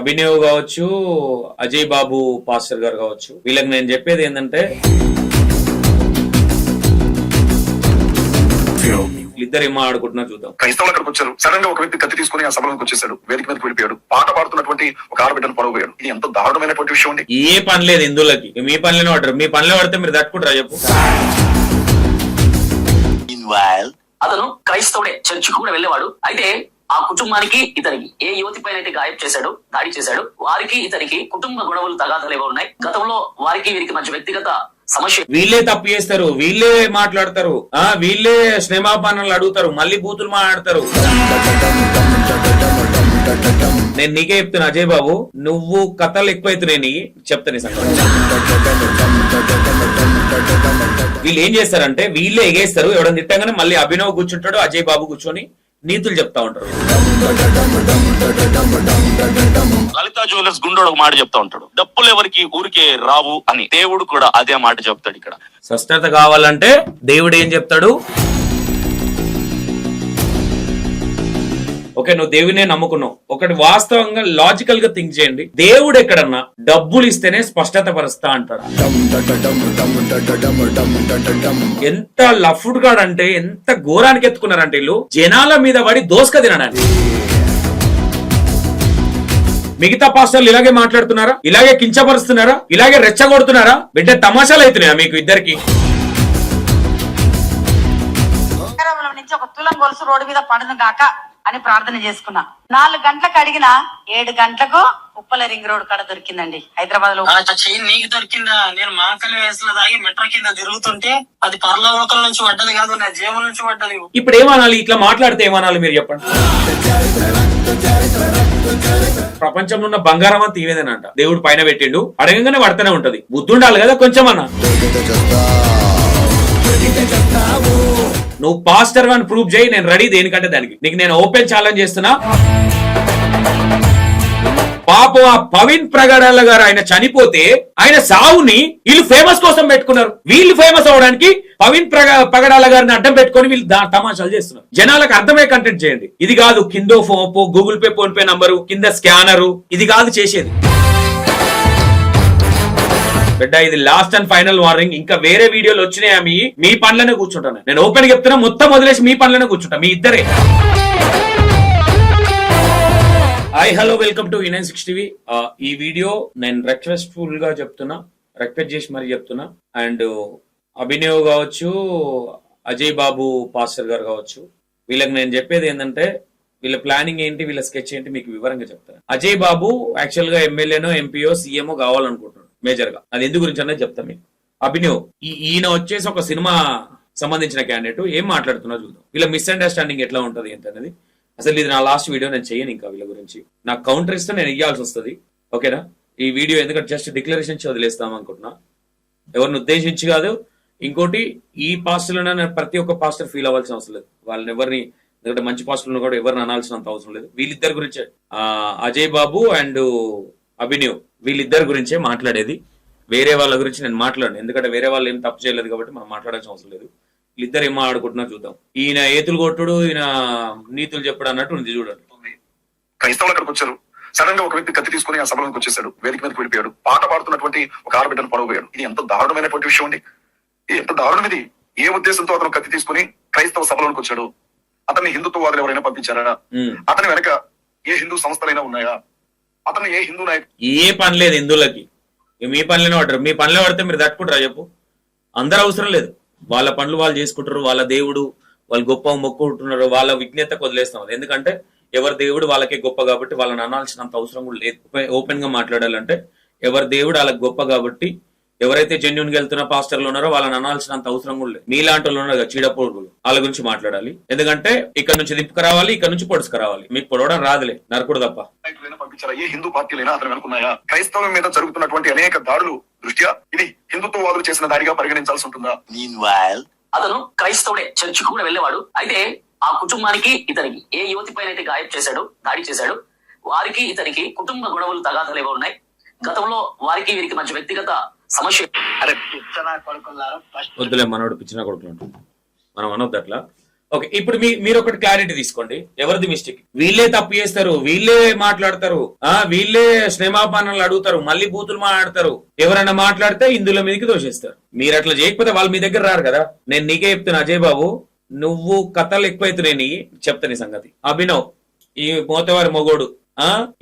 అభినవ్ కావచ్చు అజయ్ బాబు పాస్టర్ గారు కావచ్చు. వీళ్ళకి నేను చెప్పేది ఏంటంటే వీళ్ళిద్దరు ఏమో ఆడుకుంటున్నా చూద్దాం. క్రైస్తవులు అక్కడికి వచ్చారు. సడన్గా ఒక వ్యక్తి కత్తి తీసుకుని ఆ సభలోకి వచ్చేసాడు. వేదిక మీదకి వెళ్ళిపోయాడు. పాట పాడుతున్నటువంటి ఒక ఆడబిడ్డను పొడవబోయాడు ఇది ఎంత దారుణమైనటువంటి విషయం అండి. ఏ పని లేదు ఇందులోకి. మీ పనిలోనే పడరు మీ పనిలో పడితే మీరు తట్టుకుంటారా చెప్పు. అతను క్రైస్తవుడే. చర్చికి కూడా వెళ్ళేవాడు. అయితే ఆ కుటుంబానికి ఇతనికి. ఏ యువతి పైన అయితే గాయం చేశాడు దాడి చేశాడు వారికి ఇతనికి కుటుంబ గొడవలు తగాదాలు ఏవో ఉన్నాయి. గతంలో వారికి వీరికి మధ్య వ్యక్తిగత సమస్య వీళ్ళే తప్పు చేస్తారు వీళ్ళే మాట్లాడతారు ఆ వీళ్ళే క్షమాపణలు అడుగుతారు మళ్ళీ బూతులు మాట్లాడతారు. నేను నీకే చెప్తున్నా అజయ్ బాబు నువ్వు కథలు ఎక్కువైతున్నాయి నీ చెప్తాను వీళ్ళు ఏం చేస్తారంటే వీళ్ళే ఎగేస్తారు ఎవడని తిట్టగానే మళ్ళీ అభినవ్ కూర్చుంటాడు అజయ్ బాబు కూర్చొని నీతులు చెప్తా ఉంటారు. లలిత జ్యువెలర్స్ గుండోడు ఒక మాట చెప్తా ఉంటాడు. డప్పులు ఎవరికి ఊరికే రావు అని దేవుడు కూడా అదే మాట చెప్తాడు ఇక్కడ. స్పష్టత కావాలంటే దేవుడు ఏం చెప్తాడు? ఓకే నువ్వు దేవునే నమ్ముకున్నావు. ఒకటి వాస్తవంగా లాజికల్గా థింక్ చేయండి. దేవుడు ఎక్కడన్నా డబ్బులు ఇస్తేనే స్పష్టత పరుస్తా అంటాడు. ఎంత లఫ్డ్ గాడంటే ఎంత ఘోరానికి ఎత్తుకున్నారంటే వీళ్ళు. జనాల మీద పడి దోసక తినడానికి. మిగతా పాస్టర్లు ఇలాగే మాట్లాడుతున్నారా? ఇలాగే కించపరుస్తున్నారా? ఇలాగే రెచ్చగొడుతున్నారా? బిడ్డ తమాషాలు అవుతున్నాయా మీకు ఇద్దరికి? నుంచి ఒక తులం గొలుసు రోడ్డు మీద పడును గాక అని ప్రార్థన చేసుకున్నా. నాలుగు గంటలకు అడిగిన ఏడు గంటలకు ఉప్పల రింగ్ రోడ్ కాడ దొరికిందండి. హైదరాబాద్లో నీకు దొరికిందా? నేను మాకలి వయసులో దాగి మెట్రో కింద తిరుగుతుంటే అది పరలోకల నుంచి పడ్డది కాదు నా జీవం నుంచి పడ్డది. ఇప్పుడు ఏమనాలి? ఇట్లా మాట్లాడితే ఏమనాలి మీరు చెప్పండి. ప్రపంచంలో ఉన్న బంగారం అంతా ఇవేదేనంట దేవుడు పైన పెట్టిండు. అడగంగానే పడుతూనే ఉంటది. బుద్ధి ఉండాలి కదా కొంచెం అన్న నువ్వు పాస్టర్ అని ప్రూవ్ చేయి నేను రెడీ దేనికంటే దానికి. నీకు నేను ఓపెన్ ఛాలెంజ్ చేస్తున్నా. పాపం ఆ పవిన్ ప్రగడాల గారు ఆయన చనిపోతే ఆయన సావుని వీళ్ళు ఫేమస్ కోసం పెట్టుకున్నారు. వీళ్ళు ఫేమస్ అవడానికి పవిన్ ప్రగ పగడాల గారిని అడ్డం పెట్టుకొని వీళ్ళు తమాషాలు చేస్తున్నారు. జనాలకు అర్థమయ్యే కంటెంట్ చేయండి. ఇది కాదు కిందో phone Google Pay PhonePe number కింద స్కానరు ఇది కాదు చేసేది. బిడ్డ ఇది లాస్ట్ అండ్ ఫైనల్ వార్నింగ్ ఇంకా వేరే వీడియోలు వచ్చినాయా మీ? మీ పనులనే కూర్చుంటాను. నేను ఓపెన్ చెప్తున్నా మొత్తం వదిలేసి మీ పనులనే కూర్చుంటా మీ ఇద్దరే. Hi hello welcome to nine six TV ఈ వీడియో నేను రిక్వెస్ట్ఫుల్గా చెప్తున్నా రిక్వెస్ట్ చేసి మరి చెప్తున్నా. అండ్ అభినవ్ కావచ్చు అజయ్ బాబు పాస్టర్ గారు కావచ్చు వీళ్ళకి నేను చెప్పేది ఏంటంటే వీళ్ళ ప్లానింగ్ ఏంటి వీళ్ళ స్కెచ్ ఏంటి మీకు వివరంగా చెప్తాను. అజయ్ బాబు యాక్చువల్గా ఎమ్మెల్యేనో ఎంపీఓ సీఎంఓ కావాలనుకుంటున్నాడు మేజర్గా అది ఎందు గురించి అనేది చెప్తా మీకు. అభినవ్ ఈ- ఈయన వచ్చేసి ఒక సినిమా సంబంధించిన క్యాండిడేట్. ఏం మాట్లాడుతున్నా చూద్దాం. వీళ్ళ మిస్అండర్స్టాండింగ్ ఎట్లా ఉంటుంది ఎంత అనేది అసలు ఇది నా లాస్ట్ వీడియో నేను చేయను ఇంకా వీళ్ళ గురించి. నా కౌంటర్ ఇస్తే నేను ఇవ్వాల్సి వస్తుంది. ఓకేనా? ఈ వీడియో ఎందుకంటే జస్ట్ డిక్లరేషన్ వదిలేస్తాం అనుకుంటున్నా. ఎవరిని ఉద్దేశించి కాదు. ఇంకోటి ఈ పాస్టర్లోనే ప్రతి ఒక్క పాస్టర్ ఫీల్ అవ్వాల్సిన అవసరం లేదు. వాళ్ళని ఎవరిని ఎందుకంటే మంచి పాస్టర్లను కూడా ఎవరిని అనాల్సినంత అవసరం లేదు. వీళ్ళిద్దరి గురించి అజయ్ బాబు అండ్ అభినవ్ వీళ్ళిద్దరి గురించే మాట్లాడేది. వేరే వాళ్ళ గురించి నేను మాట్లాడను. ఎందుకంటే వేరే వాళ్ళు ఏం తప్పు చేయలేదు కాబట్టి మనం మాట్లాడాల్సిన అవసరం లేదు. వీళ్ళిద్దరు ఏం ఆడుకుంటున్నా చూద్దాం. ఈయన ఏతులు కొట్టుడు ఈయన నీతులు చెప్పడు అన్నట్టు ఉంది చూడండి. క్రైస్తవులు అక్కడికి వచ్చారు. సడన్గా ఒక వ్యక్తి కత్తి తీసుకుని ఆ సభలోకి వచ్చేసాడు. వేదిక మీదకి వెళ్ళిపోయాడు. పాట పాడుతున్నటువంటి ఒక ఆడబిడ్డను పొడవబోయాడు ఇది ఎంత దారుణమైనటువంటి విషయం అండి. ఇది ఎంత దారుణం ఇది. ఏ ఉద్దేశంతో అతను కత్తి తీసుకుని క్రైస్తవ సభలోకి వచ్చాడు? అతన్ని హిందుత్వవాదులు ఎవరైనా పంపించారా. అతని వెనక ఏ హిందూ సంస్థలైనా ఉన్నాయా? అతను ఏ హిందూ నాయకుడు? ఏ పని లేదు హిందువులకి. మీ పనిలోనే పడతారు మీ పనిలో పడితే మీరు తట్టుకుంటారా చెప్పు? అందరు అవసరం లేదు. వాళ్ళ పనులు వాళ్ళు చేసుకుంటారు వాళ్ళ దేవుడు వాళ్ళు గొప్ప మొక్కుంటున్నారు వాళ్ళ విజ్ఞత వదిలేస్తాం ఎందుకంటే ఎవరి దేవుడు వాళ్ళకే గొప్ప కాబట్టి వాళ్ళని అనాల్సినంత అవసరం కూడా లేదు. ఓపెన్గా మాట్లాడాలంటే ఎవరి దేవుడు వాళ్ళకి గొప్ప కాబట్టి ఎవరైతే జెన్యున్గా వెళ్తున్న పాస్టర్లు ఉన్నారో వాళ్ళని అనాల్సినంత అవసరం కూడా లేదు. మీలాంటి వాళ్ళు ఉన్నారు కదా చీడపోడుగులు వాళ్ళ గురించి మాట్లాడాలి. ఎందుకంటే ఇక్కడ నుంచి దిప్పుకురావాలి ఇక్కడ నుంచి పొడుచుకురావాలి మీకు పొడవడం రాదులే నరకుడు తప్ప. పంపించారా? ఏ హిందూ పార్టీలైనా అతను వెనుకున్నాయా క్రైస్తవం మీద జరుగుతున్నటువంటి అనేక దాడులు దృష్ట్యా? ఇది హిందుత్వవాదులు చేసిన దాడిగా పరిగణించాల్సి ఉంటుందా? Meanwhile, అతను క్రైస్తవుడే చర్చికి కూడా వెళ్ళేవాడు. అయితే ఆ కుటుంబానికి ఇతనికి ఏ యువతి పైన అయితే గాయం చేశాడు దాడి చేశాడు వారికి ఇతనికి కుటుంబ గొడవలు తగాదాలు ఏవో ఉన్నాయి. గతంలో వారికి వీరికి మధ్య వ్యక్తిగత సమస్య అరే పిచ్చనా కొడుకున్నారు. ఫస్ట్ వద్దులే మనోడు పిచ్చిన కొడుకులు అంటాడు మనం అనొద్దు అట్లా. ఓకే ఇప్పుడు మీ మీరు ఒకటి క్లారిటీ తీసుకోండి. ఎవరిది మిస్టేక్ వీళ్ళే తప్పు చేస్తారు వీళ్ళే మాట్లాడతారు ఆ వీళ్ళే క్షమాపణలు అడుగుతారు మళ్ళీ బూతులు మాట్లాడతారు. ఎవరైనా మాట్లాడితే ఇందులో మీదకి దోషిస్తారు. మీరు అట్లా చేయకపోతే వాళ్ళు మీ దగ్గర రారు కదా. నేను నీకే చెప్తున్నా అజయ్ బాబు నువ్వు కథలు ఎక్కువైతున్నాయి నీ చెప్తాను ఈ సంగతి. అభినవ్ ఈ మోతవారి మొగోడు.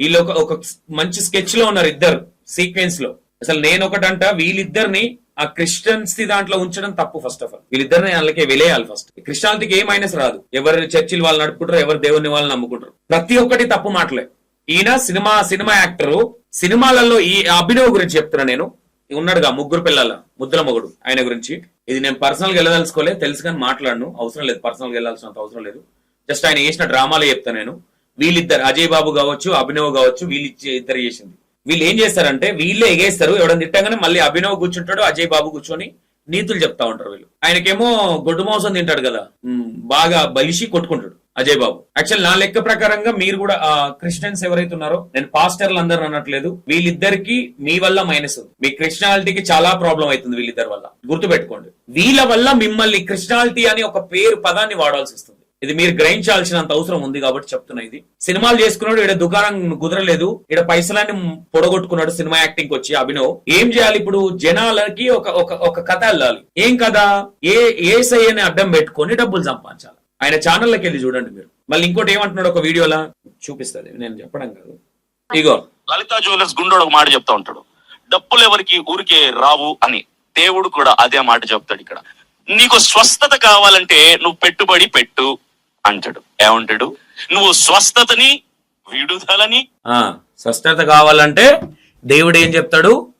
వీళ్ళు ఒక ఒక మంచి స్కెచ్లో ఉన్నారు ఇద్దరు సీక్వెన్స్లో. అసలు నేను ఒకటంట వీళ్ళిద్దరిని ఆ క్రిస్టియన్స్ దాంట్లో ఉంచడం తప్పు ఫస్ట్ ఆఫ్ ఆల్ వీళ్ళిద్దరిని వాళ్ళకి వెలేయాలి ఫస్ట్ క్రిస్టియానిటీకి ఏ మైనస్ రాదు. ఎవరి చర్చిలు వాళ్ళు నడుపుకుంటారు ఎవరు దేవుని వాళ్ళు నమ్ముకుంటారు. ప్రతి ఒక్కటి తప్పు మాటలే. ఈయన సినిమా సినిమా యాక్టరు సినిమాలలో ఈ అభినవ్ గురించి చెప్తున్నా నేను. ఉన్నాడుగా ముగ్గురు పిల్లల ముద్దుల మొగుడు ఆయన గురించి. ఇది నేను పర్సనల్గా వెళ్ళదలుచుకోలే తెలుసు కానీ మాట్లాడను. అవసరం లేదు పర్సనల్గా వెళ్ళాల్సినంత అవసరం లేదు. జస్ట్ ఆయన చేసిన డ్రామాలే చెప్తాను నేను. వీళ్ళిద్దరు అజయ్ బాబు కావచ్చు అభినవ్ కావచ్చు వీళ్ళు ఇద్దరు చేసింది. వీళ్ళు ఏం చేస్తారంటే వీళ్ళే ఎగేస్తారు ఎవడని తిట్టగానే మళ్ళీ అభినవ్ కూర్చుంటాడు అజయ్ బాబు కూర్చొని నీతులు చెప్తా ఉంటారు వీళ్ళు. ఆయనకేమో గొడ్డు మాంసం తింటాడు కదా. బాగా బలిసి కొట్టుకుంటాడు అజయ్ బాబు. యాక్చువల్ నా లెక్క ప్రకారంగా మీరు కూడా ఆ క్రిస్టియన్స్ ఎవరైతే ఉన్నారో నేను పాస్టర్లు అందరూ అనట్లేదు. వీళ్ళిద్దరికి మీ వల్ల మైనస్ ఉంది. మీ క్రిస్టియాలిటీకి చాలా ప్రాబ్లం అవుతుంది వీళ్ళిద్దరి వల్ల. గుర్తు పెట్టుకోండి వీళ్ళ వల్ల మిమ్మల్ని క్రిస్టియాలిటీ అని ఒక పేరు పదాన్ని వాడాల్సి వస్తుంది. ఇది మీరు గ్రహించాల్సినంత అవసరం ఉంది కాబట్టి చెప్తున్నా ఇది. సినిమాలు చేసుకున్నాడు ఇక్కడ దుకాణం కుదరలేదు ఇక్కడ పైసలన్నీ పొడగొట్టుకున్నాడు సినిమా యాక్టింగ్ వచ్చి అభినవ్. ఏం చేయాలి ఇప్పుడు? జనాలకి ఒక ఒక ఒక కథ వెళ్ళాలి. ఏం కదా ఏ ఏ అని అడ్డం పెట్టుకొని డబ్బులు సంపాదించాలి. ఆయన ఛానల్లోకి వెళ్ళి చూడండి మీరు. మళ్ళీ ఇంకోటి ఏమంటున్నాడు ఒక వీడియోలా? చూపిస్తుంది నేను చెప్పడం కాదు. ఇగో. లలితా జ్యువెలర్స్ గుండోడు ఒక మాట చెప్తా ఉంటాడు. డప్పులు ఎవరికి? ఊరికే రావు అని. దేవుడు కూడా అదే మాట చెప్తాడు ఇక్కడ. నీకు స్వస్థత కావాలంటే నువ్వు పెట్టుబడి పెట్టు. అంటాడు. ఏమంటాడు? నువ్వు స్వస్థతని విడుదలని ఆ స్వస్థత కావాలంటే దేవుడు ఏం చెప్తాడు?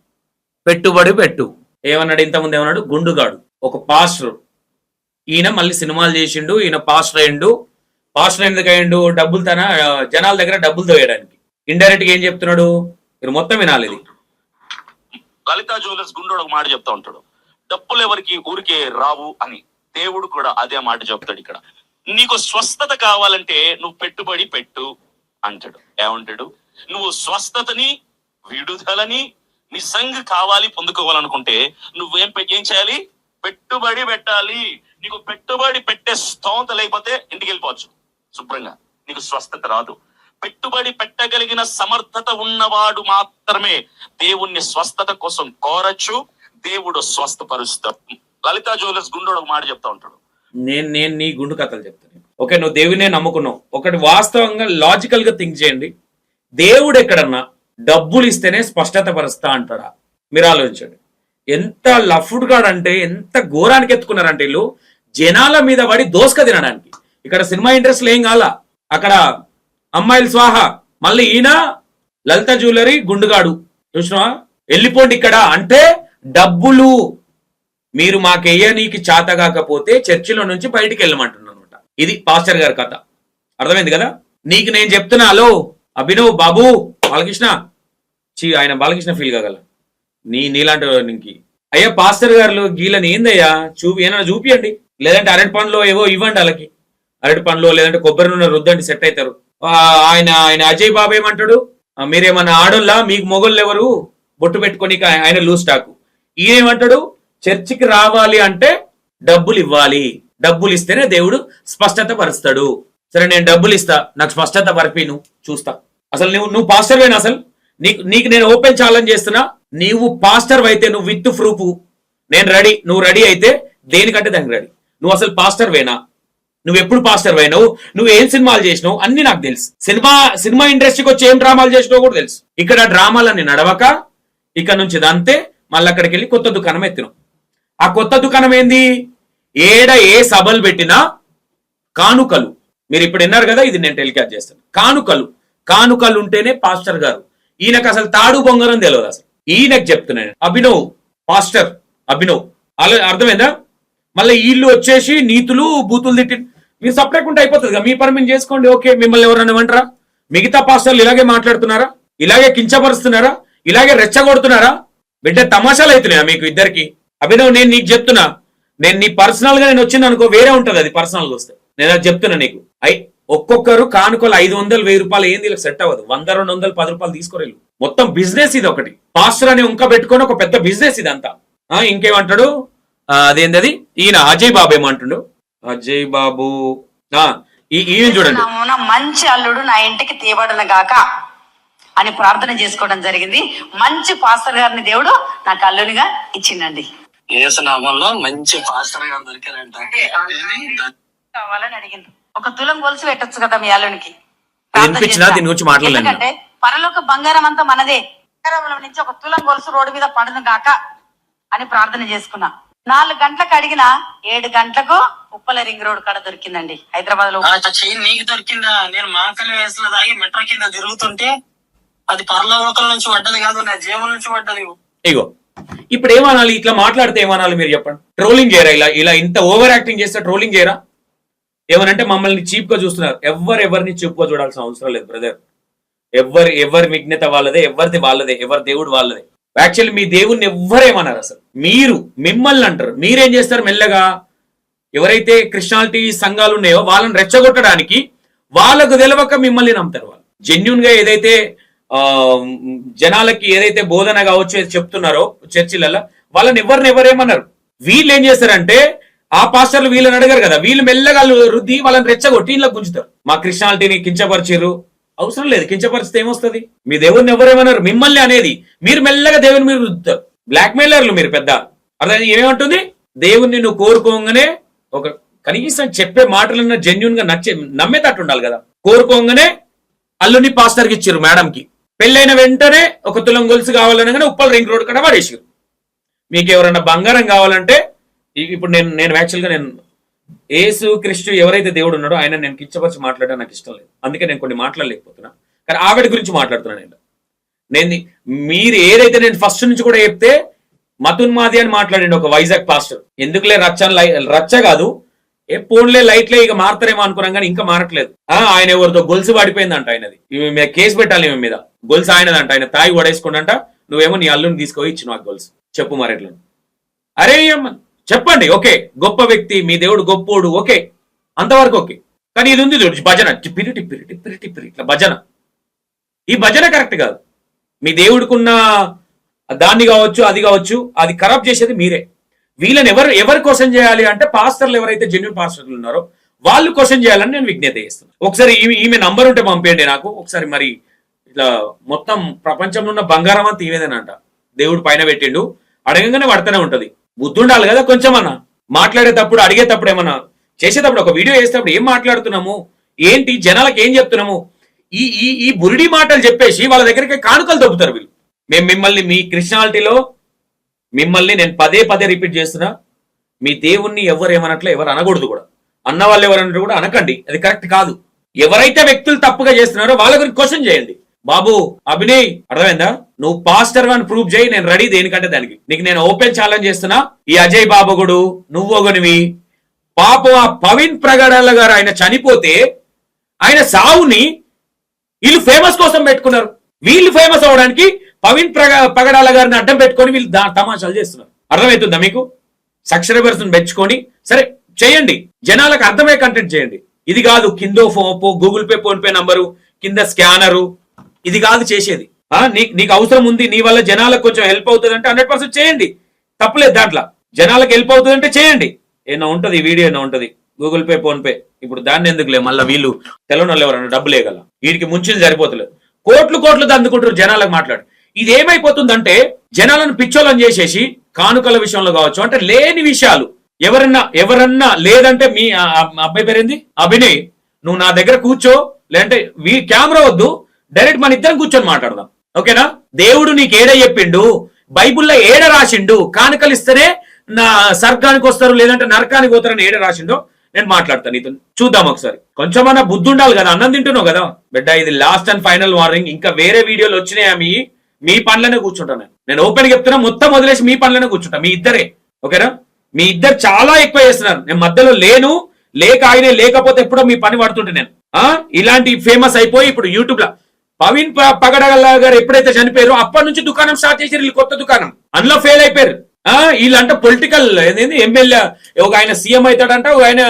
పెట్టుబడి పెట్టు. ఏమన్నాడు? ఇంతకుముందు ఏమన్నాడు? గుండుగాడు. ఒక పాస్టర్. ఈయన మళ్ళీ సినిమాలు చేసిండు ఈయన పాస్టర్ అయిండు పాస్టర్ ఎందుకు అయ్యిండు? డబ్బులు తన జనాల దగ్గర డబ్బులు తోయడానికి. ఇండైరెక్ట్గా ఏం చెప్తున్నాడు? మీరు మొత్తం వినాలి ఇది. లలితా జ్యువెలర్స్ గుండోడు ఒక మాట చెప్తా ఉంటాడు. డప్పులు ఎవరికి ఊరికే రావు అని. దేవుడు కూడా అదే మాట చెప్తాడు ఇక్కడ. నీకు స్వస్థత కావాలంటే నువ్వు పెట్టుబడి పెట్టు అంటాడు. ఏమంటాడు? నువ్వు స్వస్థతని విడుదలని నిజంగా కావాలి పొందుకోవాలనుకుంటే నువ్వేం ఏం చేయాలి? పెట్టుబడి పెట్టాలి. నీకు పెట్టుబడి పెట్టే స్తోమత లేకపోతే ఇంటికి వెళ్ళిపోవచ్చు. శుభ్రంగా. నీకు స్వస్థత రాదు. పెట్టుబడి పెట్టగలిగిన సమర్థత ఉన్నవాడు మాత్రమే దేవుణ్ణి స్వస్థత కోసం కోరచ్చు. దేవుడు స్వస్థపరుస్తాడు. లలితా జ్యువెలర్స్ గుండోడు ఒక మాట చెప్తా ఉంటాడు. నేను నేను నీ గుండు కథలు చెప్తాను ఓకే నువ్వు దేవునే నమ్ముకున్నావు. ఒకటి వాస్తవంగా లాజికల్గా థింక్ చేయండి. దేవుడు ఎక్కడన్నా డబ్బులు ఇస్తేనే స్పష్టత పరుస్తా అంటాడా? మీరు ఆలోచించండి. ఎంత లఫ్డ్ గాడంటే ఎంత ఘోరానికి ఎత్తుకున్నారంటే వీళ్ళు? జనాల మీద పడి దోసక తినడానికి. ఇక్కడ సినిమా ఇండస్ట్రీలో ఏం కాల? అక్కడ అమ్మాయిలు స్వాహ మళ్ళీ ఈయన లలిత జ్యువెలరీ గుండుగాడు. చూసినావా? వెళ్ళిపోండి ఇక్కడ. అంటే డబ్బులు. మీరు మాకెయ్యనీకి చాత కాకపోతే చర్చిలో నుంచి బయటికి వెళ్ళమంటున్నాను అనమాట ఇది పాస్టర్ గారి కథ. అర్థమైంది కదా? నీకు నేను చెప్తున్నా హలో అభినవ్ బాబు బాలకృష్ణ. చీ ఆయన బాలకృష్ణ ఫీల్ కాగల. నీ నీలాంటి నీకి. అయ్యా పాస్టర్ గారు గీలని ఏందయ్యా? చూపి ఏమైనా చూపియండి. లేదంటే అరటి పండ్లో ఏవో ఇవ్వండి వాళ్ళకి. అరటి పండ్లో లేదంటే కొబ్బరి నూనె రుద్దండి సెట్ అవుతారు. ఆయన ఆయన అజయ్ బాబు ఏమంటాడు? మీరేమన్నా ఆడోళ్ళ? మీకు మొగోళ్ళు ఎవరు? బొట్టు పెట్టుకొని ఆయన లూజ్ స్టాకు ఈయన ఏమంటాడు చర్చికి రావాలి అంటే డబ్బులు ఇవ్వాలి డబ్బులు ఇస్తేనే దేవుడు స్పష్టత పరుస్తాడు. సరే నేను డబ్బులు ఇస్తా నాకు స్పష్టత పరిపిను చూస్తా. అసలు నువ్వు నువ్వు పాస్టర్ వేనా అసలు? నీకు నీకు నేను ఓపెన్ ఛాలెంజ్ చేస్తున్నా. నీవు పాస్టర్ అయితే నువ్వు విత్ ప్రూఫ్. నేను రెడీ నువ్వు రెడీ అయితే దేనికంటే దానికి రెడీ. నువ్వు అసలు పాస్టర్ వేనా? నువ్వు ఎప్పుడు పాస్టర్ అయినావు నువ్వు ఏం సినిమాలు చేసినావు? అన్ని నాకు తెలుసు. సినిమా సినిమా ఇండస్ట్రీకి వచ్చి ఏం డ్రామాలు చేసినావు కూడా తెలుసు. ఇక్కడ డ్రామాలన్నీ నడవక ఇక్కడ నుంచి దంతే మళ్ళీ అక్కడికి వెళ్ళి కొత్త దుకాణం ఎత్తినావు ఆ కొత్త దుకాణం ఏంది? ఏడ ఏ సభలు పెట్టినా కానుకలు. మీరు ఇప్పుడు విన్నారు కదా ఇది నేను టెలికాస్ట్ చేస్తాను. కానుకలు. కానుకలు ఉంటేనే పాస్టర్ గారు. ఈయనకు అసలు తాడు బొంగరం తెలియదు అసలు. ఈయనకు చెప్తున్నాను అభినవ్ పాస్టర్ అభినవ్. అలా అర్థమైందా? మళ్ళీ వీళ్ళు వచ్చేసి నీతులు బూతులు తిట్టి మీరు సపరేట్ ఉంటే అయిపోతుంది కదా మీ పని మీరు చేసుకోండి ఓకే మిమ్మల్ని ఎవరన్నా అంటారా మిగతా పాస్టర్లు ఇలాగే మాట్లాడుతున్నారా? ఇలాగే కించపరుస్తున్నారా? ఇలాగే రెచ్చగొడుతున్నారా? బిడ్డ తమాషాలు అవుతున్నాయా మీకు ఇద్దరికి? అభినవ్ నేను నీకు చెప్తున్నా. నేను నీ పర్సనల్గా నేను వచ్చింది అనుకో వేరే ఉంటది అది పర్సనల్గా వస్తే. నేను అది చెప్తున్నా నీకు. ఐ ఒక్కొక్కరు కానుకలు ఐదు వందలు వెయ్యి రూపాయలు ఏంది వీళ్ళకి సెట్ అవ్వదు. వంద రెండు వందలు పది రూపాయలు తీసుకోరేళ్ళు. మొత్తం బిజినెస్ ఇది ఒకటి. పాస్టర్ అని ఉంక పెట్టుకొని ఒక పెద్ద బిజినెస్ ఇది అంతా. ఇంకేమంటాడు? అదేంది అదేంటది ఈయన అజయ్ బాబు ఏమంటుండు? అజయ్ బాబు. ఆ, ఈ ఈయన చూడండి. మంచి అల్లుడు నా ఇంటికి తీయబడను గాక అని ప్రార్థన చేసుకోవడం జరిగింది. మంచి పాస్టర్ గారిని దేవుడు నాకు అల్లునిగా ఇచ్చిండండి. ఏసునామంలో మంచి పాస్టర్ గారు దొరికారంట. కావాలని అడిగింది ఒక తులం గొలుసు పెట్టొచ్చు కదా మీ అల్లునికి. వినిపించినా దీని గురించి మాట్లాడలేను. ఎందుకంటే పరలోక బంగారం అంతా మనదే. బంగారంలో నుంచి ఒక తులం గొలుసు రోడ్డు మీద పడును గాక అని ప్రార్థన చేసుకున్నా. నాలుగు గంటలకు అడిగిన ఏడు గంటలకు ఉప్పల రింగ్ రోడ్ కాడ దొరికిందండి. హైదరాబాద్లో ఆ చెయ్యి నీకు దొరికిందా? నేను మాంకలి వయసులో దాగి మెట్రో కింద తిరుగుతుంటే అది పరలోకల నుంచి పడ్డది కాదు నా జీవం నుంచి పడ్డది. ఇగో ఇప్పుడు ఏమనాలి ఇట్లా మాట్లాడితే ఏమనాలి మీరు చెప్పండి? ట్రోలింగ్ చేయరా ఇలా? ఇలా ఇంత ఓవర్ యాక్టింగ్ చేస్తే ట్రోలింగ్ చేయరా ఏమనంటే మమ్మల్ని చీప్గా చూస్తున్నారు. ఎవరు ఎవరిని చీప్గా చూడాల్సిన అవసరం లేదు బ్రదర్ ఎవరు ఎవరి విఘ్నత వాళ్ళదే ఎవరిది వాళ్ళదే ఎవరి దేవుడు వాళ్ళదే. యాక్చువల్లీ మీ దేవుణ్ణి ఎవ్వరేమన్నారు అసలు. మీరు మిమ్మల్ని అంటారు. మీరేం చేస్తారు మెల్లగా? ఎవరైతే క్రిస్టియానిటీ సంఘాలు ఉన్నాయో వాళ్ళని రెచ్చగొట్టడానికి వాళ్ళకు తెలవక మిమ్మల్ని నమ్ముతారు వాళ్ళు. జెన్యున్గా ఏదైతే జనాలకి ఏదైతే బోధన కావచ్చు చెప్తున్నారో చర్చిలలో వాళ్ళని ఎవరిని ఎవరేమన్నారు? వీళ్ళు ఏం చేస్తారంటే ఆ పాస్టర్లు వీళ్ళని అడగరు కదా. వీళ్ళు మెల్లగా రుద్ది వాళ్ళని రెచ్చగొట్టి ఇలా గుంజుతారు. మా క్రిస్టియానిటీని కించపరిచారు అవసరం లేదు. కించపరిస్తే ఏమొస్తుంది? మీ దేవుడిని ఎవరేమన్నారు? మిమ్మల్ని అనేది. మీరు మెల్లగా దేవుని మీరు రుద్దుతారు. బ్లాక్ మెయిలర్లు మీరు పెద్ద. అర్థం ఏమేమంటుంది? దేవుణ్ణి నువ్వు కోరుకోగానే ఒక కనీసం చెప్పే మాటలన్న జెన్యున్గా నచ్చే నమ్మేటట్టు ఉండాలి కదా. కోరుకోగానే అల్లుని పాస్టర్కి ఇచ్చారు మేడంకి. పెళ్ళైన వెంటనే ఒక తులం గొలుసు కావాలనగానే ఉప్పల రింగ్ రోడ్ కూడా పడేసారు. మీకు ఎవరైనా బంగారం కావాలంటే ఇప్పుడు నేను నేను యాక్చువల్గా నేను ఏసు క్రిస్టు ఎవరైతే దేవుడు ఉన్నాడో ఆయన నేను కిచ్చపరిచి మాట్లాడడం నాకు ఇష్టం లేదు. అందుకే నేను కొన్ని మాట్లాడలేకపోతున్నా. కానీ ఆవిడ గురించి మాట్లాడుతున్నాను నేను. నేను మీరు ఏదైతే నేను ఫస్ట్ నుంచి కూడా చెప్తే మతున్మాది అని మాట్లాడండి ఒక వైజాగ్ పాస్టర్ ఎందుకులే రచ్చ అని లై- రచ్చ కాదు. ఏ పోన్లే లైట్లే ఇక మారతారేమో అనుకున్నాం కానీ ఇంకా మారట్లేదు. ఆ, ఆయన ఎవరితో గొలుసు పడిపోయిందంట ఆయనది. ఈమె మీద కేసు పెట్టాలి ఈమె మీద. గొలుసు ఆయనదంట ఆయన తాయి పడేసుకుండంట నువ్వేమో నీ అల్లుని తీసుకొని ఇచ్చి నాకు గొలుసు. చెప్పు మరెట్లను అరే అమ్మ, చెప్పండి ఓకే. గొప్ప వ్యక్తి మీ దేవుడు గొప్పోడు ఓకే. అంతవరకు ఓకే. కానీ ఇది ఉంది చూడు భజన. పిరిటి పిరిటి పిరిటి టిప్పిరి ఇట్లా భజన. ఈ భజన కరెక్ట్ కాదు. మీ దేవుడికున్న దాన్ని కావచ్చు అది కావచ్చు అది ఖరాబ్ చేసేది మీరే. వీళ్ళని ఎవరు ఎవరి కోసం చేయాలి అంటే పాస్టర్లు ఎవరైతే జెన్యున్ పాస్టర్లు ఉన్నారో వాళ్ళు క్వశ్చన్ చేయాలని నేను విజ్ఞత చేస్తున్నాను. ఒకసారి ఈమె ఈమె నంబర్ ఉంటే పంపేయండి నాకు. ఒకసారి మరి ఇట్లా మొత్తం ప్రపంచంలో ఉన్న బంగారం అంతా ఈమెదేనంట. దేవుడు పైన పెట్టిండు. అడగంగానే పడుతూనే ఉంటది. బుద్ధి ఉండాలి కదా కొంచెం అన్న మాట్లాడేటప్పుడు అడిగేటప్పుడు ఏమన్నా చేసేటప్పుడు ఒక వీడియో చేసేటప్పుడు ఏం మాట్లాడుతున్నాము? ఏంటి? జనాలకు ఏం చెప్తున్నాము? ఈ ఈ ఈ బురిడి మాటలు చెప్పేసి వాళ్ళ దగ్గరికి కానుకలు దొబ్బుతారు వీళ్ళు. మేము మిమ్మల్ని మీ క్రిస్టియానిటీలో మిమ్మల్ని నేను పదే పదే రిపీట్ చేస్తున్నా. మీ దేవుణ్ణి ఎవరు ఏమనట్లే ఎవరు అనకూడదు కూడా. అన్న వాళ్ళు ఎవరన్నట్టు కూడా అనకండి. అది కరెక్ట్ కాదు. ఎవరైతే వ్యక్తులు తప్పుగా చేస్తున్నారో వాళ్ళ గురించి క్వశ్చన్ చేయండి. బాబు అభినయ్ అర్థమైందా? నువ్వు పాస్టర్ అని ప్రూవ్ చేయి నేను రెడీ దేనికంటే దానికి. నీకు నేను ఓపెన్ ఛాలెంజ్ చేస్తున్నా. ఈ అజయ్ బాబుగుడు నువ్వు ఒకనివి పాపం ఆ పవిన్ ప్రగడాల గారు ఆయన చనిపోతే ఆయన సావుని వీళ్ళు ఫేమస్ కోసం పెట్టుకున్నారు. వీళ్ళు ఫేమస్ అవడానికి పవిన్ ప్రగ పగడాల గారిని అడ్డం పెట్టుకొని వీళ్ళు తమాషాలు చేస్తున్నారు. అర్థమవుతుందా మీకు? సబ్స్క్రైబర్స్ పెంచుకొని సరే చేయండి. జనాలకు అర్థమయ్యే కంటెంట్ చేయండి. ఇది కాదు కిందో phone Google Pay PhonePe number కింద స్కానరు ఇది కాదు చేసేది. నీకు నీకు అవసరం ఉంది నీ వల్ల జనాలకు కొంచెం హెల్ప్ అవుతుంది అంటే హండ్రెడ్ పర్సెంట్ చేయండి. తప్పలేదు దాంట్లో. జనాలకు హెల్ప్ అవుతుంది అంటే చేయండి. ఏమైనా ఉంటుంది వీడియో ఏమన్నా ఉంటుంది? గూగుల్ పే ఫోన్ పే ఇప్పుడు దాన్ని ఎందుకులే మళ్ళీ వీళ్ళు తెలవని వాళ్ళు ఎవరన్నా డబ్బులు వేయగల వీడికి ముంచింది సరిపోతలేదు. కోట్లు కోట్లు అందుకుంటారు జనాలకు మాట్లాడు. ఇది ఏమైపోతుందంటే జనాలను పిచ్చోళ్ళని చేసేసి కానుకల విషయంలో కావచ్చు అంటే లేని విషయాలు. ఎవరన్నా ఎవరన్నా లేదంటే మీ అబ్బాయి పేరేంది? అభినయ్. నువ్వు నా దగ్గర కూర్చో లేదంటే వీ కెమెరా వద్దు డైరెక్ట్ మన ఇద్దరం కూర్చొని మాట్లాడదాం. ఓకేనా? దేవుడు నీకు ఏడ చెప్పిండు? బైబుల్లో ఏడ రాసిండు? కానుకలు ఇస్తేనే నా స్వర్గానికి వస్తారు లేదంటే నరకానికి పోతారని ఏడ రాసిండో నేను మాట్లాడతాను నీతో. చూద్దాం ఒకసారి. కొంచెమన్నా బుద్ధి ఉండాలి కదా అన్నం తింటున్నావు కదా? బిడ్డ ఇది లాస్ట్ అండ్ ఫైనల్ వార్నింగ్ ఇంకా వేరే వీడియోలు వచ్చినాయా మీ? మీ పనులనే కూర్చుంటాను నేను. నేను ఓపెన్ చెప్తున్నా మొత్తం వదిలేసి మీ పనులనే కూర్చుంటా. మీ ఇద్దరే. ఓకేనా? మీ ఇద్దరు చాలా ఎక్కువ చేస్తున్నారు. నేను మధ్యలో లేను. లేక ఆయనే లేకపోతే ఎప్పుడో మీ పని పడుతుంటే నేను. ఆ? ఇలాంటి ఫేమస్ అయిపోయి ఇప్పుడు యూట్యూబ్లో పవీన్ ప- పగడగల్ల గారు ఎప్పుడైతే చనిపోయారో అప్పటి నుంచి దుకాణం స్టార్ట్ చేశారు వీళ్ళు కొత్త దుకాణం. అందులో ఫెయిల్ అయిపోయారు. ఆ వీళ్ళంట పొలిటికల్ ఏంది ఎమ్మెల్యే ఒక ఆయన సీఎం అవుతాడంట ఒక ఆయన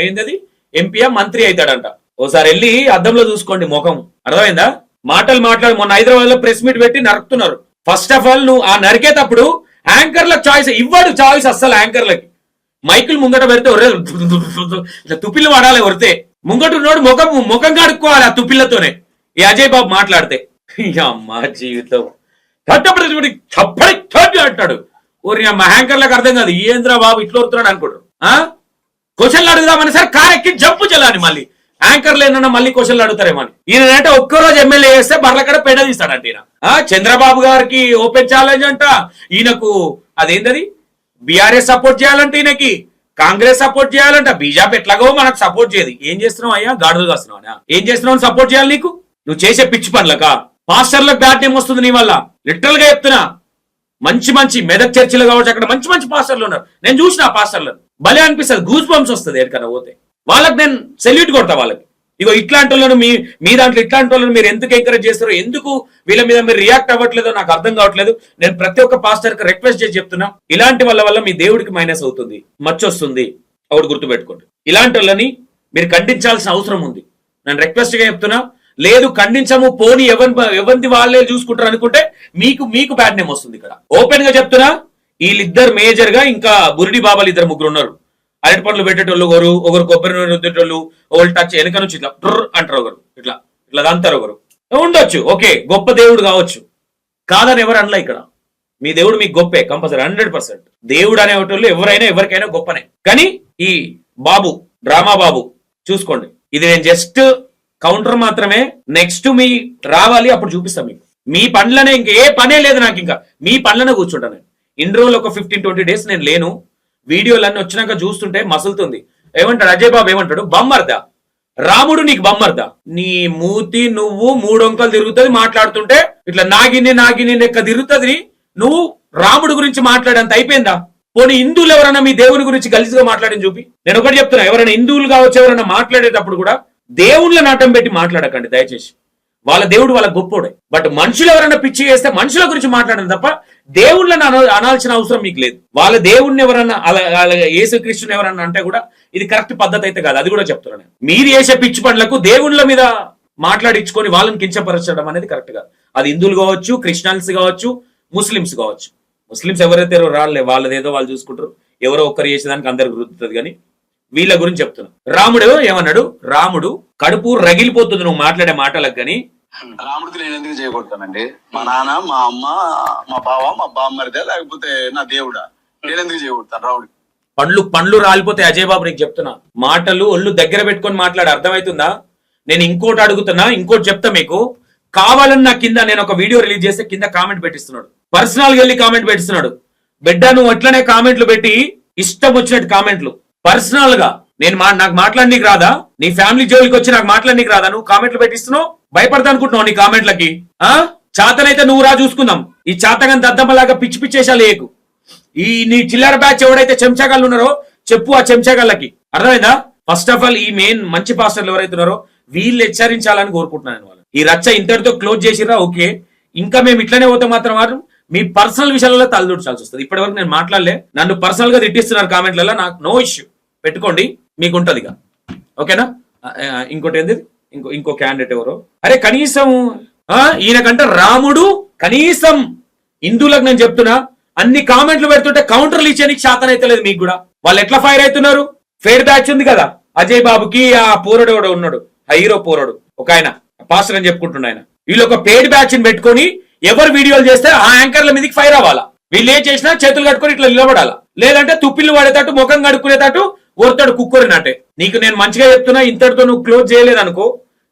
ఏంటది ఎం- మంత్రి అవుతాడంట. ఓసారి వెళ్ళి అద్దంలో చూసుకోండి ముఖం. అర్థమైందా? మాటలు మాట్లాడు మొన్న హైదరాబాద్లో ప్రెస్ మీట్ పెట్టి నరుకుతున్నారు. ఫస్ట్ ఆఫ్ ఆల్ నువ్వు ఆ నరికేటప్పుడు యాంకర్లకు చాయిస్ ఇవ్వడు చాయిస్ అస్సలు యాంకర్లకి మైకులు ముంగట పెడితే ఒరే ఇట్లా వాడాలి ఒరితే. ముంగట ఉన్నోడు ముఖం ముఖం కడుక్కోవాలి ఆ తుప్పిళ్ళతోనే ఈ అజయ్ బాబు మాట్లాడితే అమ్మా జీవితం. చట్టపడి చప్పడి చప్పటి అంటాడు. ఓరి అమ్మ హ్యాంకర్లకు అర్థం కాదు ఏంద్రా బాబు ఇట్లా వస్తున్నాడు అనుకోడు ఆ? క్వశ్చన్లు అడుగుదామని సరే కార్ ఎక్కి జంపు చెల్లాలి మళ్ళీ. యాంకర్లు ఏంటన్నా మళ్ళీ క్వశ్చన్లు అడుగుతారేమో ఈయన అంటే ఒక్కరోజు ఎమ్మెల్యే చేస్తే బర్లకడ పెడ తీస్తాడంట ఈయన. ఆ? చంద్రబాబు గారికి ఓపెన్ ఛాలెంజ్ అంట. ఈయనకు అదేంటది బీఆర్ఎస్ సపోర్ట్ చేయాలంటే ఈయనకి. కాంగ్రెస్ సపోర్ట్ చేయాలంట. బీజేపీ ఎట్లాగో మనకు సపోర్ట్ చేయదు. ఏం చేస్తున్నావు అయ్యా? గాడులు కాస్తున్నావు ఏం చేస్తున్నావు సపోర్ట్ చేయాలి నీకు? నువ్వు చేసే పిచ్చి పనులక? పాస్టర్లకు బ్యాడ్ నేమ్ వస్తుంది నీ వల్ల. లిటరల్గా చెప్తున్నా. మంచి మంచి మెదక్ చర్చిలు కావచ్చు అక్కడ మంచి మంచి పాస్టర్లు ఉన్నారు. నేను చూసిన ఆ పాస్టర్లను. భలే అనిపిస్తుంది. గూస్ బంప్స్ వస్తుంది ఎక్కడికైనా పోతే. వాళ్ళకి నేను సెల్యూట్ కొడతా వాళ్ళకి. ఇగో ఇట్లాంటి వాళ్ళను మీ మీ దాంట్లో ఇట్లాంటి వాళ్ళని మీరు ఎందుకు ఎంకరేజ్ చేస్తారో ఎందుకు వీళ్ళ మీద మీరు రియాక్ట్ అవ్వట్లేదో నాకు అర్థం కావట్లేదు. నేను ప్రతి ఒక్క పాస్టర్కి రిక్వెస్ట్ చేసి చెప్తున్నా. ఇలాంటి వాళ్ళ వల్ల మీ దేవుడికి మైనస్ అవుతుంది. మచ్చొస్తుంది ఒకటి గుర్తుపెట్టుకోండి. ఇలాంటి వాళ్ళని మీరు ఖండించాల్సిన అవసరం ఉంది. నేను రిక్వెస్ట్గా చెప్తున్నా. లేదు ఖండించము పోని ఎవరి ఎవరిది వాళ్ళే చూసుకుంటారు అనుకుంటే మీకు మీకు బ్యాడ్ నేమ్ వస్తుంది ఇక్కడ. ఓపెన్గా చెప్తున్నా వీళ్ళిద్దరు మేజర్గా ఇంకా బురిడి బాబాలు ఇద్దరు ముగ్గురు ఉన్నారు. అరటి పండ్లు పెట్టేటోళ్ళు ఒకరు ఒకరు కొబ్బరి నూనె రుద్దేటోళ్ళు ఒకళ్ళు టచ్ వెనక నుంచి ఇట్లా ట్రర్ అంటారు ఒకరు. ఇట్లా ఇట్లా అంటారు ఒకరు. ఉండొచ్చు ఓకే గొప్ప దేవుడు కావచ్చు. కాదని ఎవరు అనలా ఇక్కడ. మీ దేవుడు మీకు గొప్పే కంపల్సరీ హండ్రెడ్ పర్సెంట్ దేవుడు అనేటోళ్ళు ఎవరైనా ఎవరికైనా గొప్పనే. కానీ ఈ బాబు డ్రామా బాబు చూసుకోండి. ఇది నేను జస్ట్ కౌంటర్ మాత్రమే నెక్స్ట్ మీ రావాలి అప్పుడు చూపిస్తాం మీకు. మీ పనులనే ఇంక ఏ పనే లేదు నాకు ఇంకా. మీ పనులనే కూర్చుంటాను నేను. ఇన్ని రోజులు ఒక ఫిఫ్టీన్ ట్వంటీ డేస్ నేను లేను. వీడియోలన్నీ వచ్చినాక చూస్తుంటే మసులుతుంది. ఏమంటాడు అజయ్ బాబు ఏమంటాడు? బమ్మర్దా? రాముడు నీకు బమ్మర్దా? నీ మూతి నువ్వు మూడొంకలు తిరుగుతుంది మాట్లాడుతుంటే ఇట్లా నాగిని నాగిని లెక్క తిరుగుతుంది. నువ్వు రాముడు గురించి మాట్లాడేంత అయిపోయిందా? పోనీ హిందువులు ఎవరైనా మీ దేవుని గురించి గలిసిగా మాట్లాడని చూపి. నేను ఒకటి చెప్తున్నా ఎవరైనా హిందువులు కావచ్చు ఎవరైనా మాట్లాడేటప్పుడు కూడా దేవుళ్ళ నాటం పెట్టి మాట్లాడకండి దయచేసి. వాళ్ళ దేవుడు వాళ్ళ గొప్పోడే. బట్ మనుషులు ఎవరైనా పిచ్చి చేస్తే మనుషుల గురించి మాట్లాడడం తప్ప దేవుళ్ళని అన అనాల్సిన అవసరం మీకు లేదు. వాళ్ళ దేవుణ్ణి ఎవరన్నా అలా అలా యేసుక్రీస్తుని ఎవరన్నా అంటే కూడా ఇది కరెక్ట్ పద్ధతి అయితే కాదు. అది కూడా చెప్తున్నాను మీరు చేసే పిచ్చి పనులకు దేవుళ్ళ మీద మాట్లాడించుకొని వాళ్ళని కించపరచడం అనేది కరెక్ట్ కాదు. అది హిందువులు కావచ్చు క్రిస్టియన్స్ కావచ్చు ముస్లిమ్స్ కావచ్చు. ముస్లిమ్స్ ఎవరైతే రాలే వాళ్ళదేదో వాళ్ళు చూసుకుంటారు. ఎవరో ఒక్కరు చేసేదానికి అందరికి గుర్తుంది కానీ వీళ్ళ గురించి చెప్తున్నా. రాముడు ఏమన్నాడు? రాముడు కడుపు రగిలిపోతుంది నువ్వు మాట్లాడే మాటలకు గాని రాముడికి నేను ఎందుకు చేయకూడతానండి? మా నాన్న మా అమ్మ మా బావ మా బామ్మరిదే లేకపోతే నా దేవుడా? నేను ఎందుకు చేయకూడతాను రాముడికి? పండ్లు పండ్లు రాలిపోతే అజయ్ బాబు నీకు చెప్తున్నా. మాటలు ఒళ్ళు దగ్గర పెట్టుకొని మాట్లాడి అర్థమవుతుందా నేను ఇంకోటి అడుగుతున్నా ఇంకోటి చెప్తా మీకు. కావాలని నా కింద నేను ఒక వీడియో రిలీజ్ చేస్తే కింద కామెంట్ పెట్టిస్తున్నాడు. పర్సనల్గా వెళ్ళి కామెంట్ పెట్టిస్తున్నాడు. బిడ్డ నువ్వు అట్లనే కామెంట్లు పెట్టి ఇష్టం వచ్చినట్టు కామెంట్లు. పర్సనల్గా. నేను మా నాకు మాట్లాడనీకి రాదా? నీ ఫ్యామిలీ జోలికి వచ్చి నాకు మాట్లాడనీకి రాదా? నువ్వు కామెంట్లు పెట్టిస్తున్నావు? భయపడతా అనుకుంటున్నావు నీ కామెంట్లకి? ఆ? చాతనైతే నువ్వు రా చూసుకుందాం. ఈ చాతగాని దద్దమ్మలాగా పిచ్చి పిచ్చేసాలు ఏకు ఈ నీ చిల్లర బ్యాచ్ ఎవడైతే చెంచాగాళ్ళు ఉన్నారో చెప్పు ఆ చెంచాగాళ్ళకి. అర్థమైందా? ఫస్ట్ ఆఫ్ ఆల్ ఈ మెయిన్ మంచి పాస్టర్లు ఎవరైతే ఉన్నారో వీళ్ళు హెచ్చరించాలని కోరుకుంటున్నాను వాళ్ళు ఈ రచ్చ ఇంతటితో క్లోజ్ చేసిరా ఓకే. ఇంకా మేము ఇట్లనే పోతే మాత్రం మాత్రం మీ పర్సనల్ విషయాలలో తలదూర్చాల్సి వస్తుంది. ఇప్పటివరకు నేను మాట్లాడలే. నన్ను పర్సనల్గా తిట్టిస్తున్నారు కామెంట్లలో. నాకు నో ఇష్యూ పెట్టుకోండి మీకు ఉంటుంది ఇక ఓకేనా ఇంకోటి ఏంది? ఇంకో ఇంకో క్యాండిడేట్ ఎవరు? అరే కనీసం ఆ, ఈయనకంటే రాముడు కనీసం హిందువులకు నేను చెప్తున్నా అన్ని కామెంట్లు పెడుతుంటే కౌంటర్లు ఇచ్చేనికి శాతం అయితే లేదు మీకు కూడా. వాళ్ళు ఎట్లా ఫైర్ అవుతున్నారు? ఫేర్ బ్యాచ్ ఉంది కదా అజయ్ బాబుకి ఆ పోరడు ఎవడో ఉన్నాడు ఆ హీరో పోరడు ఒక ఆయన పాస్టర్ అని చెప్పుకుంటున్న ఆయన. వీళ్ళు ఒక పేడ్ బ్యాచ్ని పెట్టుకొని ఎవరు వీడియోలు చేస్తే ఆ యాంకర్ల మీదకి ఫైర్ అవ్వాలా? వీళ్ళు ఏం చేసినా చేతులు కట్టుకొని ఇట్లా నిలబడాలా? లేదంటే తుప్పిళ్ళు పడేటట్టు ముఖం కడుక్కునేటట్టు ఓర్తాడు నాటే. నీకు నేను మంచిగా చెప్తున్నా ఇంతటితో నువ్వు క్లోజ్ చేయలేదు అనుకో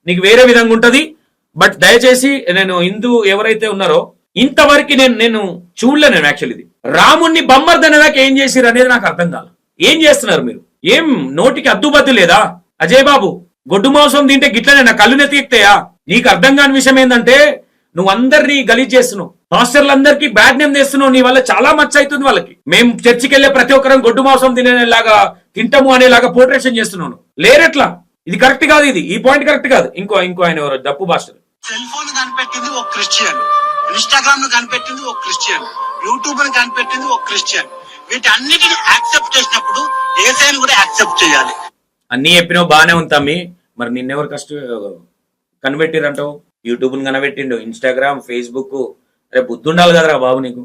నీకు వేరే విధంగా ఉంటది. బట్ దయచేసి నేను హిందూ ఎవరైతే ఉన్నారో ఇంతవరకు నేను నేను చూడలే నేను యాక్చువల్ ఇది. రాముణ్ణి బొమ్మర్దనేదాకా ఏం చేసిరు అనేది నాకు అర్థం కాదు ఏం చేస్తున్నారు మీరు? ఏం నోటికి అద్దుబద్దు లేదా? అజయ్ బాబు గొడ్డు మాంసం తింటే గిట్లనే నా కళ్ళు నెత్తికెక్తాయా? నీకు అర్థం కాని విషయం ఏంటంటే నువ్వు అందరినీ గలీజ్ చేస్తున్నావు. పాస్టర్లందరికీ బ్యాడ్ నేమ్ చేస్తున్నావు నీ వల్ల చాలా మచ్చ అవుతుంది వాళ్ళకి. మేము చర్చికి వెళ్ళే ప్రతి ఒక్కరం గొడ్డు మాంసం తినేలాగా తింటాము అనేలాగా పోర్ట్రేషన్ చేస్తున్నాను. లేరెట్లా? ఇది కరెక్ట్ కాదు ఇది. ఈ పాయింట్ కరెక్ట్ కాదు. ఇంకో ఇంకో ఆయన ఎవరు? డప్పు పాస్టర్. సెల్ ఫోన్ కనిపెట్టింది ఒక క్రిస్టియన్. ఇన్స్టాగ్రామ్ను కనిపెట్టింది ఒక క్రిస్టియన్. యూట్యూబ్ని కనిపెట్టింది ఒక క్రిస్టియన్. వీటన్నిటిని యాక్సెప్ట్ చేసినప్పుడు ఏసైని కూడా యాక్సెప్ట్ చేయాలి. అన్ని చెప్పినావు బాగానే ఉంటామి మరి నిన్నెవరు కష్ట కనిపెట్టిరంటావు యూట్యూబ్ కనబెట్టిండు ఇన్స్టాగ్రామ్ ఫేస్బుక్ అరే బుద్ధి ఉండాలి కదరా బాబు నీకు?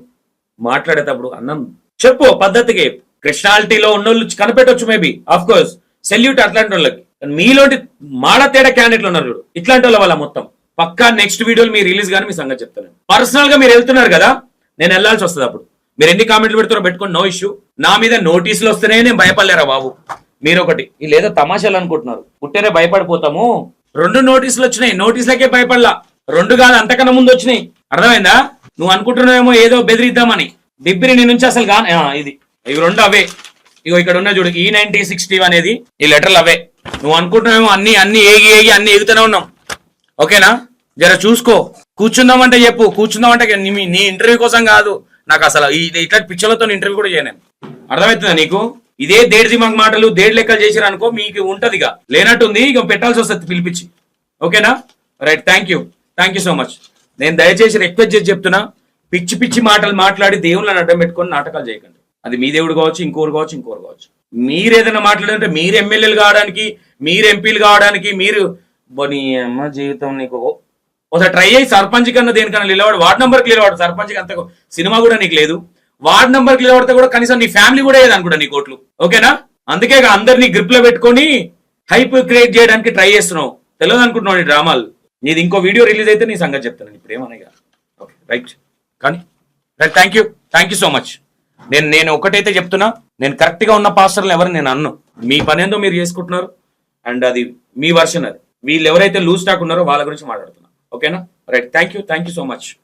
మాట్లాడేటప్పుడు అన్నం చెప్పు పద్ధతికి. క్రిస్టాలిటీలో ఉన్నోళ్ళు కనిపెట్టొచ్చు మేబీ ఆఫ్ కోర్స్ సెల్యూట్ అట్లాంటి వాళ్ళకి మీలోంటి మాడ తేడా క్యాండిడేట్లు ఉన్నారు చూడు. ఇట్లాంటి వాళ్ళ వాళ్ళ మొత్తం. పక్కా నెక్స్ట్ వీడియోలు మీరు రిలీజ్ కానీ మీ సంగతి చెప్తాను. పర్సనల్గా మీరు వెళ్తున్నారు కదా నేను వెళ్ళాల్సి వస్తుంది అప్పుడు. మీరు ఎన్ని కామెంట్లు పెడుతారో పెట్టుకోండి నో ఇష్యూ నా మీద నోటీసులు వస్తేనే నేను భయపడలేరా బాబు? మీరు ఒకటి వీళ్ళు ఏదో తమాషాలు అనుకుంటున్నారు. పుట్టేనే భయపడిపోతాము. రెండు నోటీసులు వచ్చినాయి. నోటీసులకే భయపడలా. రెండు కాదు అంతకన్నా ముందు వచ్చినాయి. అర్థమైందా? నువ్వు అనుకుంటున్నావేమో ఏదో బెదిరిద్దామని. బిబ్బిరి నీ నుంచి అసలు గా ఇది. ఇవి రెండు అవే. ఇగో ఇక్కడ ఉన్న చూడు ఈ నైన్టీ సిక్స్టీ అనేది ఈ లెటర్లు అవే. నువ్వు అనుకుంటున్నావేమో అన్ని అన్ని ఏగి ఏగి అన్ని ఎగుతూనే ఉన్నాం ఓకేనా? జర చూసుకో. కూర్చుందామంటే చెప్పు. కూర్చుందామంటే నీ నీ ఇంటర్వ్యూ కోసం కాదు. నాకు అసలు ఇట్లా పిక్చర్లతో ఇంటర్వ్యూ కూడా చేయను అర్థమవుతుందా నీకు? ఇదే దేడిది మాకు మాటలు దేడి లెక్కలు చేసిరు అనుకో మీకు ఉంటది ఇక లేనట్టుంది ఇక పెట్టాల్సి వస్తుంది పిలిపించి. ఓకేనా? Right thank you. Thank you so much. నేను దయచేసి రిక్వెస్ట్ చేసి చెప్తున్నా పిచ్చి పిచ్చి మాటలు మాట్లాడి దేవుళ్ళని అడ్డం పెట్టుకొని నాటకాలు చేయకండి. అది మీ దేవుడు కావచ్చు ఇంకోరు కావచ్చు ఇంకోరు కావచ్చు. మీరు ఏదైనా మాట్లాడంటే మీరు ఎమ్మెల్యేలు కావడానికి మీరు ఎంపీలు కావడానికి మీరు నీ అమ్మ జీవితం నీకు ఒకసారి ట్రై అయ్యి సర్పంచ్ కన్నా దేనికన్నా నిలబడి. వార్డ్ నెంబర్కి నిలబడు. సర్పంచ్ అంత సినిమా కూడా నీకు లేదు. వార్డ్ నెంబర్కి నిలబడితే కూడా కనీసం నీ ఫ్యామిలీ కూడా ఏది నీ కోట్లు. ఓకేనా? అందుకే ఇక అందరినీ గ్రిప్లో పెట్టుకొని హైప్ క్రియేట్ చేయడానికి ట్రై చేస్తున్నావు. తెలియదు అనుకుంటున్నావు నీ డ్రామాలు? నీది ఇంకో వీడియో రిలీజ్ అయితే నీ సంగతి చెప్తాను. ఇప్పుడు ఏమనగా ఓకే రైట్ కానీ right thank you thank you so much నేను నేను ఒకటైతే చెప్తున్నా నేను కరెక్ట్గా ఉన్న పాస్టర్లు ఎవరు నేను అన్ను. మీ పని ఏందో మీరు చేసుకుంటున్నారు అండ్ అది మీ వర్షన్ అది. వీళ్ళు ఎవరైతే లూజ్ స్టాక్ ఉన్నారో వాళ్ళ గురించి మాట్లాడుతున్నా. ఓకేనా right thank you thank you so much